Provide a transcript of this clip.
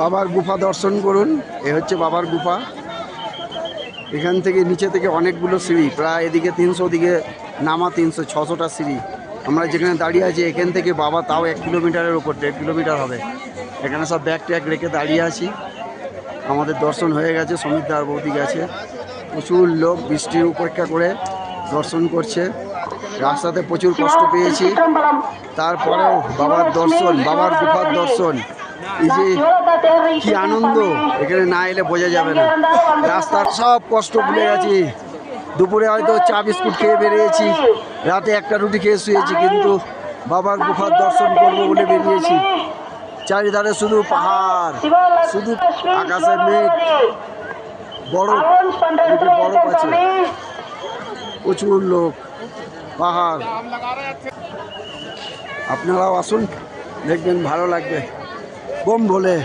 বাবার গুফা দর্শন করুন, এ হচ্ছে বাবার গুফা। এখান থেকে নিচে থেকে অনেকগুলো সিঁড়ি, প্রায় এদিকে তিনশো দিকে নামা তিনশো, ছশোটা সিঁড়ি। আমরা যেখানে দাঁড়িয়ে আছি, এখান থেকে বাবা তাও এক কিলোমিটারের ওপর দেড় কিলোমিটার হবে। এখানে সব ব্যাগ ট্যাগ রেখে দাঁড়িয়ে আছি। আমাদের দর্শন হয়ে গেছে সমিতার বৌদি গেছে। প্রচুর লোক বৃষ্টির উপেক্ষা করে দর্শন করছে। রাস্তাতে প্রচুর কষ্ট পেয়েছি। তারপরেও বাবার দর্শন, বাবার গুফার দর্শন। এই যে কি আনন্দ, এখানে না এলে বোঝা যাবে না। রাস্তার সব কষ্ট ভুলে গেছি। দুপুরে হয়তো চা বিস্কুট খেয়ে বেরিয়েছি। রাতে একটা রুটি খেয়ে শুয়েছি, কিন্তু বাবার গুফার দর্শন করব বলে বেরিয়েছি। চারিধারে শুধু পাহাড়, শুধু আকাশের মেঘ। বড় বরফ আছে প্রচুর লোক, পাহাড়। আপনারাও আসুন, দেখবেন ভালো লাগবে। বোম ভোলে